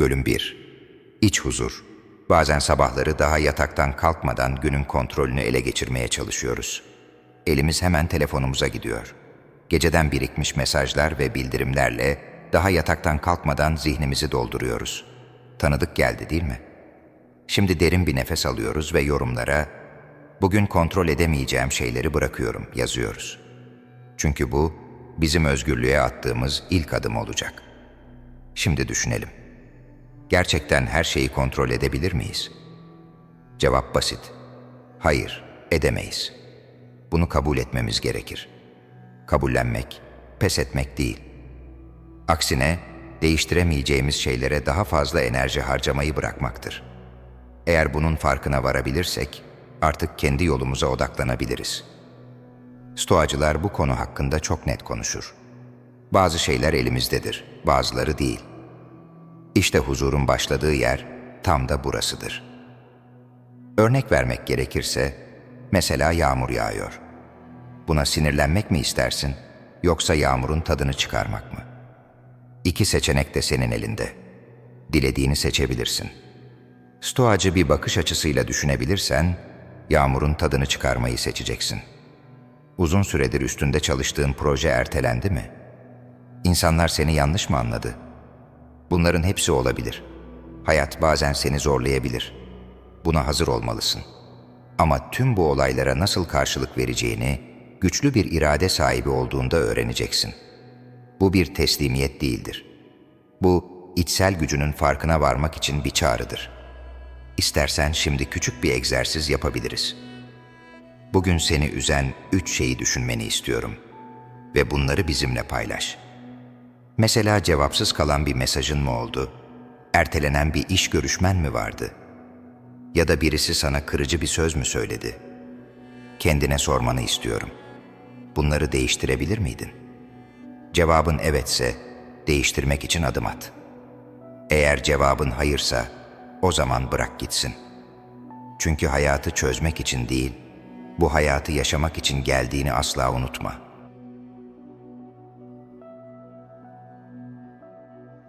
Bölüm 1 İç huzur. Bazen sabahları daha yataktan kalkmadan günün kontrolünü ele geçirmeye çalışıyoruz. Elimiz hemen telefonumuza gidiyor. Geceden birikmiş mesajlar ve bildirimlerle daha yataktan kalkmadan zihnimizi dolduruyoruz. Tanıdık geldi değil mi? Şimdi derin bir nefes alıyoruz ve yorumlara bugün kontrol edemeyeceğim şeyleri bırakıyorum yazıyoruz. Çünkü bu bizim özgürlüğe attığımız ilk adım olacak. Şimdi düşünelim. Gerçekten her şeyi kontrol edebilir miyiz? Cevap basit. Hayır, edemeyiz. Bunu kabul etmemiz gerekir. Kabullenmek, pes etmek değil. Aksine değiştiremeyeceğimiz şeylere daha fazla enerji harcamayı bırakmaktır. Eğer bunun farkına varabilirsek artık kendi yolumuza odaklanabiliriz. Stoacılar bu konu hakkında çok net konuşur. Bazı şeyler elimizdedir, bazıları değil. İşte huzurun başladığı yer tam da burasıdır. Örnek vermek gerekirse, mesela yağmur yağıyor. Buna sinirlenmek mi istersin, yoksa yağmurun tadını çıkarmak mı? İki seçenek de senin elinde. Dilediğini seçebilirsin. Stoacı bir bakış açısıyla düşünebilirsen, yağmurun tadını çıkarmayı seçeceksin. Uzun süredir üstünde çalıştığın proje ertelendi mi? İnsanlar seni yanlış mı anladı? Bunların hepsi olabilir. Hayat bazen seni zorlayabilir. Buna hazır olmalısın. Ama tüm bu olaylara nasıl karşılık vereceğini güçlü bir irade sahibi olduğunda öğreneceksin. Bu bir teslimiyet değildir. Bu içsel gücünün farkına varmak için bir çağrıdır. İstersen şimdi küçük bir egzersiz yapabiliriz. Bugün seni üzen üç şeyi düşünmeni istiyorum ve bunları bizimle paylaş. Mesela cevapsız kalan bir mesajın mı oldu? Ertelenen bir iş görüşmen mi vardı? Ya da birisi sana kırıcı bir söz mü söyledi? Kendine sormanı istiyorum. Bunları değiştirebilir miydin? Cevabın evetse, değiştirmek için adım at. Eğer cevabın hayırsa, o zaman bırak gitsin. Çünkü hayatı çözmek için değil, bu hayatı yaşamak için geldiğini asla unutma.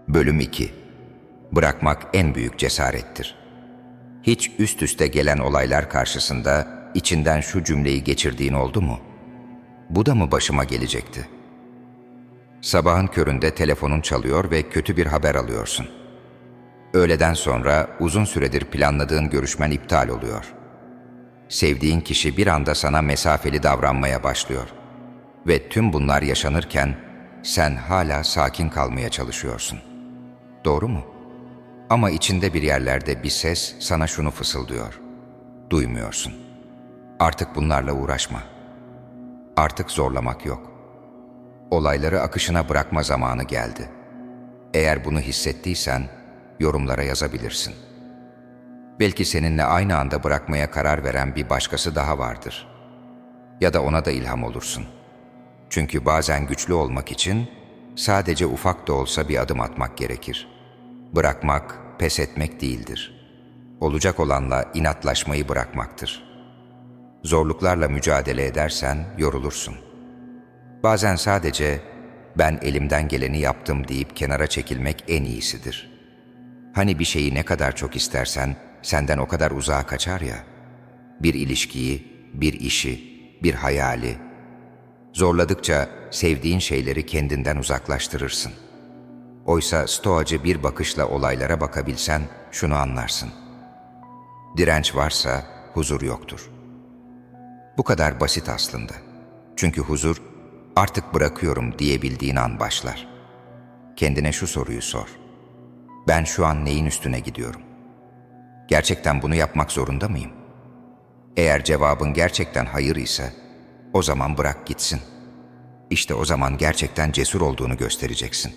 Bölüm 2 Bırakmak en büyük cesarettir. Hiç üst üste gelen olaylar karşısında içinden şu cümleyi geçirdiğin oldu mu? Bu da mı başıma gelecekti? Sabahın köründe telefonun çalıyor ve kötü bir haber alıyorsun. Öğleden sonra uzun süredir planladığın görüşmen iptal oluyor. Sevdiğin kişi bir anda sana mesafeli davranmaya başlıyor. Ve tüm bunlar yaşanırken sen hala sakin kalmaya çalışıyorsun. Doğru mu? Ama içinde bir yerlerde bir ses sana şunu fısıldıyor. Duymuyorsun. Artık bunlarla uğraşma. Artık zorlamak yok. Olayları akışına bırakma zamanı geldi. Eğer bunu hissettiysen yorumlara yazabilirsin. Belki seninle aynı anda bırakmaya karar veren bir başkası daha vardır. Ya da ona da ilham olursun. Çünkü bazen güçlü olmak için sadece ufak da olsa bir adım atmak gerekir. Bırakmak, pes etmek değildir. Olacak olanla inatlaşmayı bırakmaktır. Zorluklarla mücadele edersen yorulursun. Bazen sadece ben elimden geleni yaptım deyip kenara çekilmek en iyisidir. Hani bir şeyi ne kadar çok istersen senden o kadar uzağa kaçar ya. Bir ilişkiyi, bir işi, bir hayali. Zorladıkça sevdiğin şeyleri kendinden uzaklaştırırsın. Oysa stoacı bir bakışla olaylara bakabilsen şunu anlarsın. Direnç varsa huzur yoktur. Bu kadar basit aslında. Çünkü huzur artık bırakıyorum diyebildiğin an başlar. Kendine şu soruyu sor. Ben şu an neyin üstüne gidiyorum? Gerçekten bunu yapmak zorunda mıyım? Eğer cevabın gerçekten hayır ise o zaman bırak gitsin. İşte o zaman gerçekten cesur olduğunu göstereceksin.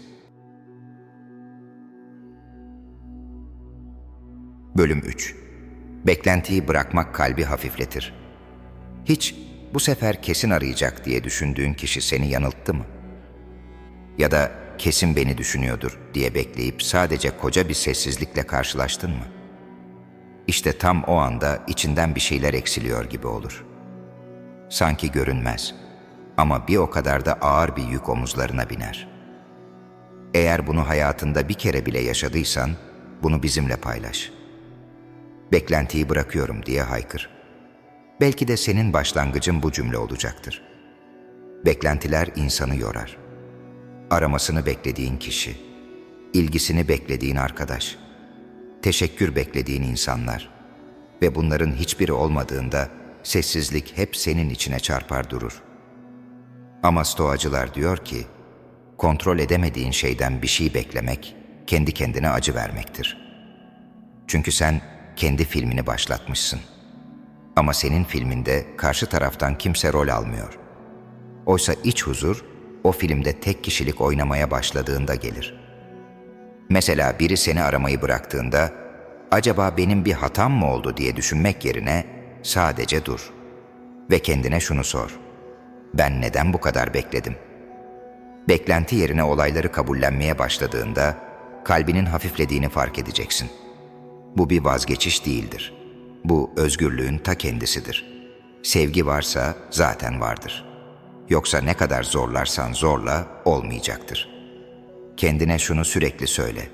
Bölüm 3 Beklentiyi bırakmak kalbi hafifletir. Hiç bu sefer kesin arayacak diye düşündüğün kişi seni yanılttı mı? Ya da kesin beni düşünüyordur diye bekleyip sadece koca bir sessizlikle karşılaştın mı? İşte tam o anda içinden bir şeyler eksiliyor gibi olur. Sanki görünmez ama bir o kadar da ağır bir yük omuzlarına biner. Eğer bunu hayatında bir kere bile yaşadıysan, bunu bizimle paylaş. Beklentiyi bırakıyorum diye haykır. Belki de senin başlangıcın bu cümle olacaktır. Beklentiler insanı yorar. Aramasını beklediğin kişi, ilgisini beklediğin arkadaş, teşekkür beklediğin insanlar ve bunların hiçbiri olmadığında sessizlik hep senin içine çarpar durur. Ama stoacılar diyor ki, kontrol edemediğin şeyden bir şey beklemek, kendi kendine acı vermektir. Çünkü sen kendi filmini başlatmışsın. Ama senin filminde karşı taraftan kimse rol almıyor. Oysa iç huzur, o filmde tek kişilik oynamaya başladığında gelir. Mesela biri seni aramayı bıraktığında, acaba benim bir hatam mı oldu diye düşünmek yerine sadece dur. Ve kendine şunu sor. Ben neden bu kadar bekledim? Beklenti yerine olayları kabullenmeye başladığında kalbinin hafiflediğini fark edeceksin. Bu bir vazgeçiş değildir. Bu özgürlüğün ta kendisidir. Sevgi varsa zaten vardır. Yoksa ne kadar zorlarsan zorla olmayacaktır. Kendine şunu sürekli söyle.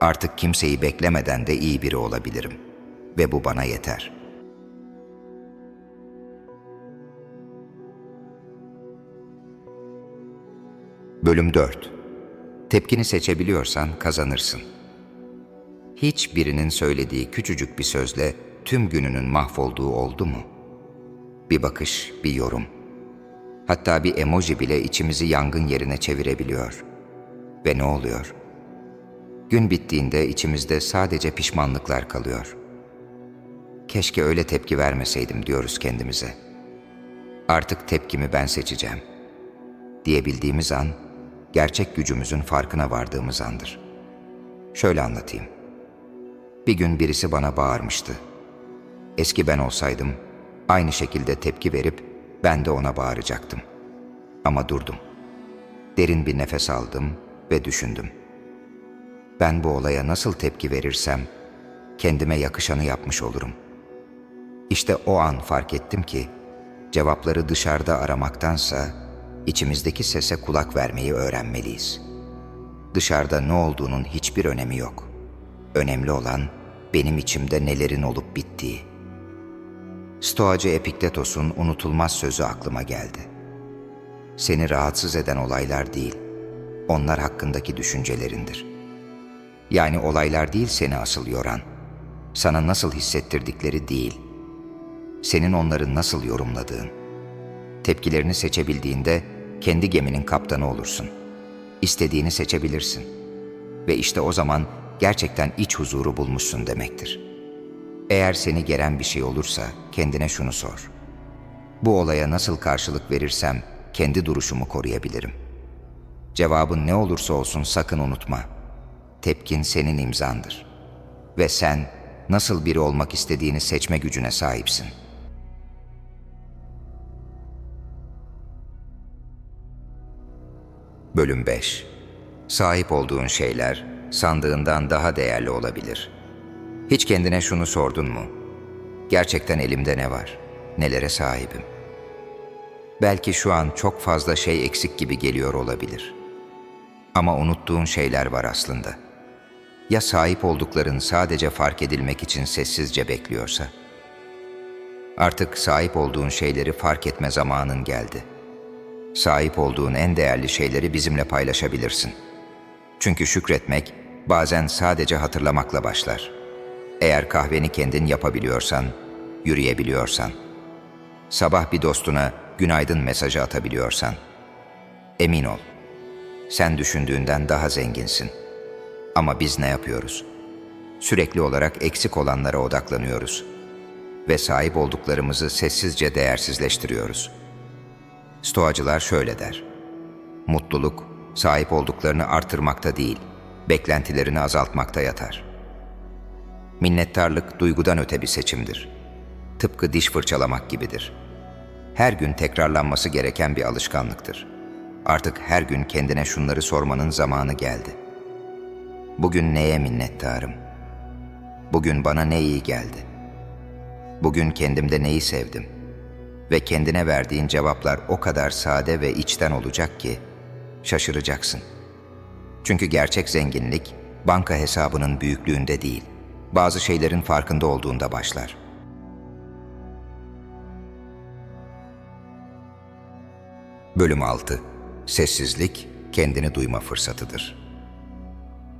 Artık kimseyi beklemeden de iyi biri olabilirim. Ve bu bana yeter.'' Bölüm 4 Tepkini seçebiliyorsan kazanırsın. Hiç birinin söylediği küçücük bir sözle tüm gününün mahvolduğu oldu mu? Bir bakış, bir yorum. Hatta bir emoji bile içimizi yangın yerine çevirebiliyor. Ve ne oluyor? Gün bittiğinde içimizde sadece pişmanlıklar kalıyor. Keşke öyle tepki vermeseydim diyoruz kendimize. Artık tepkimi ben seçeceğim. Diyebildiğimiz an gerçek gücümüzün farkına vardığımız andır. Şöyle anlatayım. Bir gün birisi bana bağırmıştı. Eski ben olsaydım aynı şekilde tepki verip ben de ona bağıracaktım. Ama durdum. Derin bir nefes aldım ve düşündüm. Ben bu olaya nasıl tepki verirsem kendime yakışanı yapmış olurum. İşte o an fark ettim ki cevapları dışarıda aramaktansa içimizdeki sese kulak vermeyi öğrenmeliyiz. Dışarıda ne olduğunun hiçbir önemi yok. Önemli olan benim içimde nelerin olup bittiği. Stoacı Epiktetos'un unutulmaz sözü aklıma geldi. Seni rahatsız eden olaylar değil, onlar hakkındaki düşüncelerindir. Yani olaylar değil seni asıl yoran, sana nasıl hissettirdikleri değil, senin onları nasıl yorumladığın. Tepkilerini seçebildiğinde kendi geminin kaptanı olursun. İstediğini seçebilirsin. Ve işte o zaman gerçekten iç huzuru bulmuşsun demektir. Eğer seni geren bir şey olursa kendine şunu sor. Bu olaya nasıl karşılık verirsem kendi duruşumu koruyabilirim. Cevabın ne olursa olsun sakın unutma. Tepkin senin imzandır. Ve sen nasıl biri olmak istediğini seçme gücüne sahipsin.'' Bölüm 5 Sahip olduğun şeyler sandığından daha değerli olabilir. Hiç kendine şunu sordun mu? Gerçekten elimde ne var? Nelere sahibim? Belki şu an çok fazla şey eksik gibi geliyor olabilir. Ama unuttuğun şeyler var aslında. Ya sahip oldukların sadece fark edilmek için sessizce bekliyorsa? Artık sahip olduğun şeyleri fark etme zamanın geldi.'' Sahip olduğun en değerli şeyleri bizimle paylaşabilirsin. Çünkü şükretmek bazen sadece hatırlamakla başlar. Eğer kahveni kendin yapabiliyorsan, yürüyebiliyorsan, sabah bir dostuna günaydın mesajı atabiliyorsan, emin ol, sen düşündüğünden daha zenginsin. Ama biz ne yapıyoruz? Sürekli olarak eksik olanlara odaklanıyoruz ve sahip olduklarımızı sessizce değersizleştiriyoruz.'' Stoacılar şöyle der. Mutluluk, sahip olduklarını artırmakta değil, beklentilerini azaltmakta yatar. Minnettarlık duygudan öte bir seçimdir. Tıpkı diş fırçalamak gibidir. Her gün tekrarlanması gereken bir alışkanlıktır. Artık her gün kendine şunları sormanın zamanı geldi. Bugün neye minnettarım? Bugün bana ne iyi geldi? Bugün kendimde neyi sevdim? Ve kendine verdiğin cevaplar o kadar sade ve içten olacak ki şaşıracaksın. Çünkü gerçek zenginlik banka hesabının büyüklüğünde değil, bazı şeylerin farkında olduğunda başlar. Bölüm 6 Sessizlik kendini duyma fırsatıdır.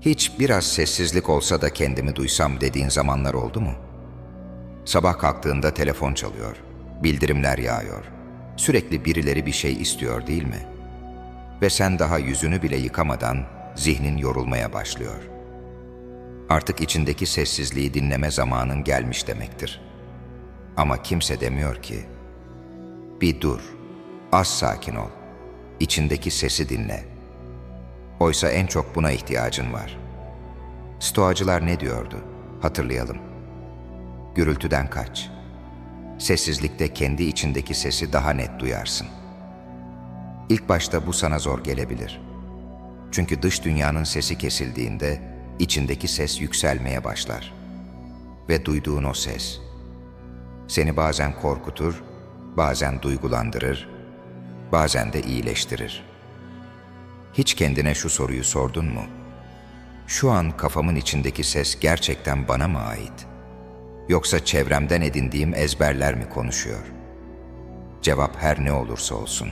Hiç biraz sessizlik olsa da kendimi duysam dediğin zamanlar oldu mu? Sabah kalktığında telefon çalıyor, bildirimler yağıyor. Sürekli birileri bir şey istiyor değil mi? Ve sen daha yüzünü bile yıkamadan zihnin yorulmaya başlıyor. Artık içindeki sessizliği dinleme zamanın gelmiş demektir. Ama kimse demiyor ki, bir dur, az sakin ol, içindeki sesi dinle. Oysa en çok buna ihtiyacın var. Stoacılar ne diyordu? Hatırlayalım. Gürültüden kaç. Sessizlikte kendi içindeki sesi daha net duyarsın. İlk başta bu sana zor gelebilir. Çünkü dış dünyanın sesi kesildiğinde içindeki ses yükselmeye başlar. Ve duyduğun o ses seni bazen korkutur, bazen duygulandırır, bazen de iyileştirir. Hiç kendine şu soruyu sordun mu? Şu an kafamın içindeki ses gerçekten bana mı ait? Yoksa çevremden edindiğim ezberler mi konuşuyor? Cevap her ne olursa olsun.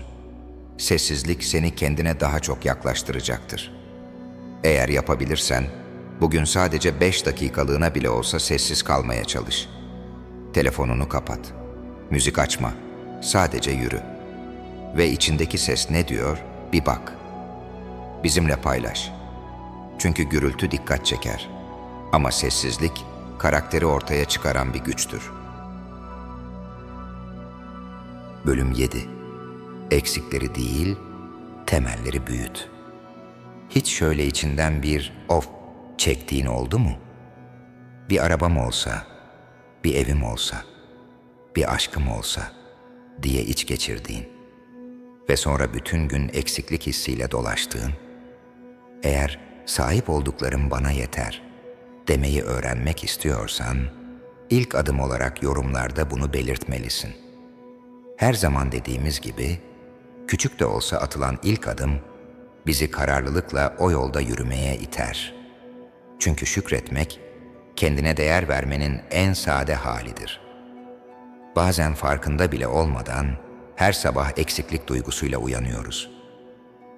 Sessizlik seni kendine daha çok yaklaştıracaktır. Eğer yapabilirsen, bugün sadece beş dakikalığına bile olsa sessiz kalmaya çalış. Telefonunu kapat. Müzik açma. Sadece yürü. Ve içindeki ses ne diyor? Bir bak. Bizimle paylaş. Çünkü gürültü dikkat çeker. Ama sessizlik karakteri ortaya çıkaran bir güçtür. Bölüm 7 Eksikleri değil, temelleri büyüt. Hiç şöyle içinden bir of çektiğin oldu mu? Bir arabam olsa, bir evim olsa, bir aşkım olsa diye iç geçirdiğin ve sonra bütün gün eksiklik hissiyle dolaştığın, eğer sahip olduklarım bana yeter demeyi öğrenmek istiyorsan, ilk adım olarak yorumlarda bunu belirtmelisin. Her zaman dediğimiz gibi, küçük de olsa atılan ilk adım, bizi kararlılıkla o yolda yürümeye iter. Çünkü şükretmek, kendine değer vermenin en sade halidir. Bazen farkında bile olmadan, her sabah eksiklik duygusuyla uyanıyoruz.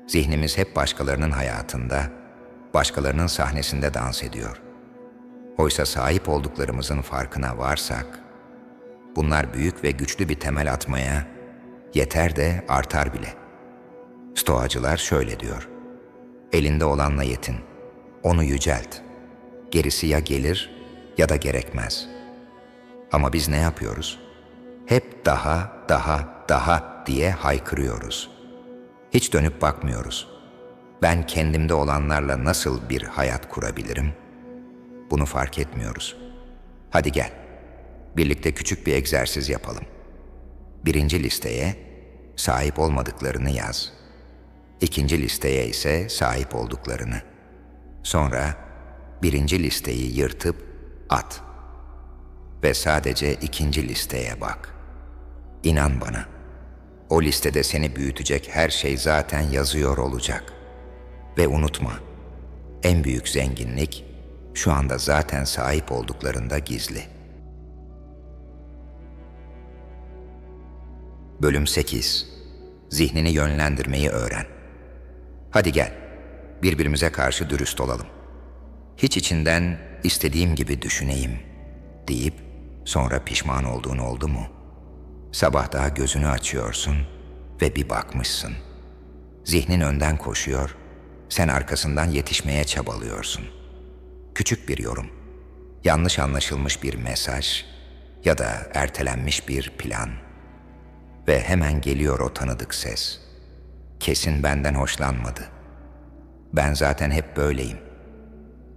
Zihnimiz hep başkalarının hayatında, başkalarının sahnesinde dans ediyor. Oysa sahip olduklarımızın farkına varsak, bunlar büyük ve güçlü bir temel atmaya yeter de artar bile. Stoacılar şöyle diyor. Elinde olanla yetin, onu yücelt. Gerisi ya gelir ya da gerekmez. Ama biz ne yapıyoruz? Hep daha, daha, daha diye haykırıyoruz. Hiç dönüp bakmıyoruz. Ben kendimde olanlarla nasıl bir hayat kurabilirim? Bunu fark etmiyoruz. Hadi gel. Birlikte küçük bir egzersiz yapalım. Birinci listeye sahip olmadıklarını yaz. İkinci listeye ise sahip olduklarını. Sonra birinci listeyi yırtıp at. Ve sadece ikinci listeye bak. İnan bana. O listede seni büyütecek her şey zaten yazıyor olacak. Ve unutma, en büyük zenginlik şu anda zaten sahip olduklarında gizli. Bölüm 8 Zihnini yönlendirmeyi öğren. Hadi gel, birbirimize karşı dürüst olalım. Hiç içinden istediğim gibi düşüneyim deyip sonra pişman olduğun oldu mu? Sabah daha gözünü açıyorsun ve bir bakmışsın. Zihnin önden koşuyor, sen arkasından yetişmeye çabalıyorsun. Küçük bir yorum, yanlış anlaşılmış bir mesaj ya da ertelenmiş bir plan. Ve hemen geliyor o tanıdık ses. Kesin benden hoşlanmadı. Ben zaten hep böyleyim.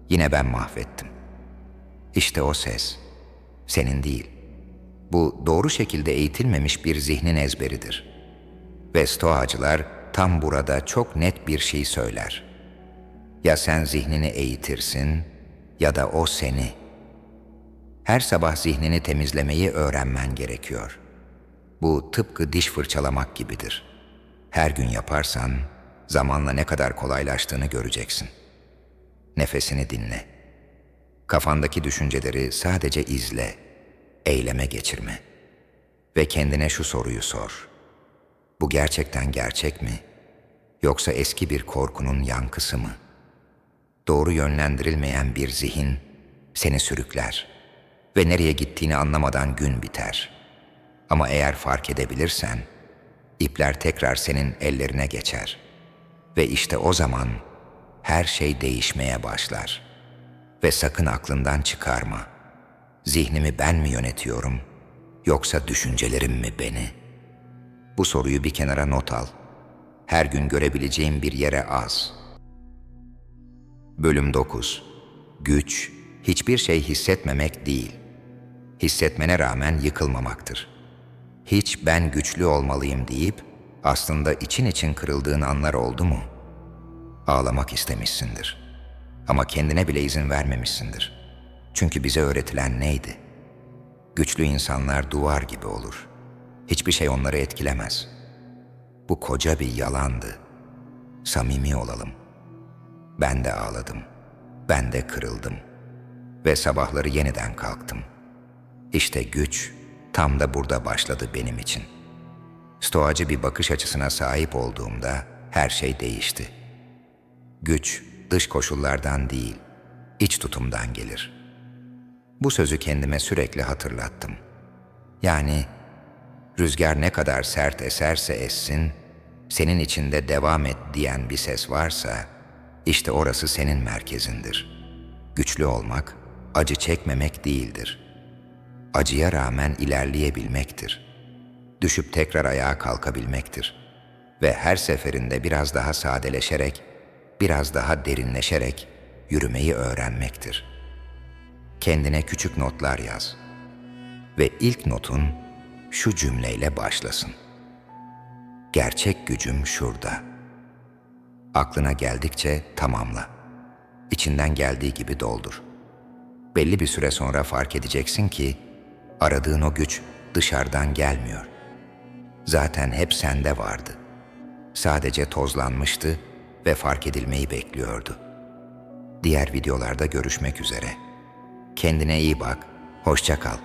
Yine ben mahvettim. İşte o ses. Senin değil. Bu doğru şekilde eğitilmemiş bir zihnin ezberidir. Ve stoacılar tam burada çok net bir şey söyler. Ya sen zihnini eğitirsin ya da o seni. Her sabah zihnini temizlemeyi öğrenmen gerekiyor. Bu tıpkı diş fırçalamak gibidir. Her gün yaparsan zamanla ne kadar kolaylaştığını göreceksin. Nefesini dinle. Kafandaki düşünceleri sadece izle, eyleme geçirme. Ve kendine şu soruyu sor. Bu gerçekten gerçek mi? Yoksa eski bir korkunun yankısı mı? Doğru yönlendirilmeyen bir zihin seni sürükler ve nereye gittiğini anlamadan gün biter. Ama eğer fark edebilirsen, ipler tekrar senin ellerine geçer. Ve işte o zaman her şey değişmeye başlar. Ve sakın aklından çıkarma. Zihnimi ben mi yönetiyorum yoksa düşüncelerim mi beni? Bu soruyu bir kenara not al. Her gün görebileceğim bir yere az. Bölüm 9 Güç, hiçbir şey hissetmemek değil. Hissetmene rağmen yıkılmamaktır. Hiç ben güçlü olmalıyım deyip aslında için için kırıldığın anlar oldu mu? Ağlamak istemişsindir. Ama kendine bile izin vermemişsindir. Çünkü bize öğretilen neydi? Güçlü insanlar duvar gibi olur. Hiçbir şey onları etkilemez. Bu koca bir yalandı. Samimi olalım. Ben de ağladım. Ben de kırıldım. Ve sabahları yeniden kalktım. İşte güç tam da burada başladı benim için. Stoacı bir bakış açısına sahip olduğumda her şey değişti. Güç dış koşullardan değil, iç tutumdan gelir. Bu sözü kendime sürekli hatırlattım. Yani rüzgar ne kadar sert eserse essin, senin içinde devam et diyen bir ses varsa, işte orası senin merkezindir. Güçlü olmak, acı çekmemek değildir. Acıya rağmen ilerleyebilmektir. Düşüp tekrar ayağa kalkabilmektir. Ve her seferinde biraz daha sadeleşerek, biraz daha derinleşerek yürümeyi öğrenmektir. Kendine küçük notlar yaz. Ve ilk notun şu cümleyle başlasın. Gerçek gücüm şurada. Aklına geldikçe tamamla. İçinden geldiği gibi doldur. Belli bir süre sonra fark edeceksin ki aradığın o güç dışarıdan gelmiyor. Zaten hep sende vardı. Sadece tozlanmıştı ve fark edilmeyi bekliyordu. Diğer videolarda görüşmek üzere. Kendine iyi bak, hoşça kal.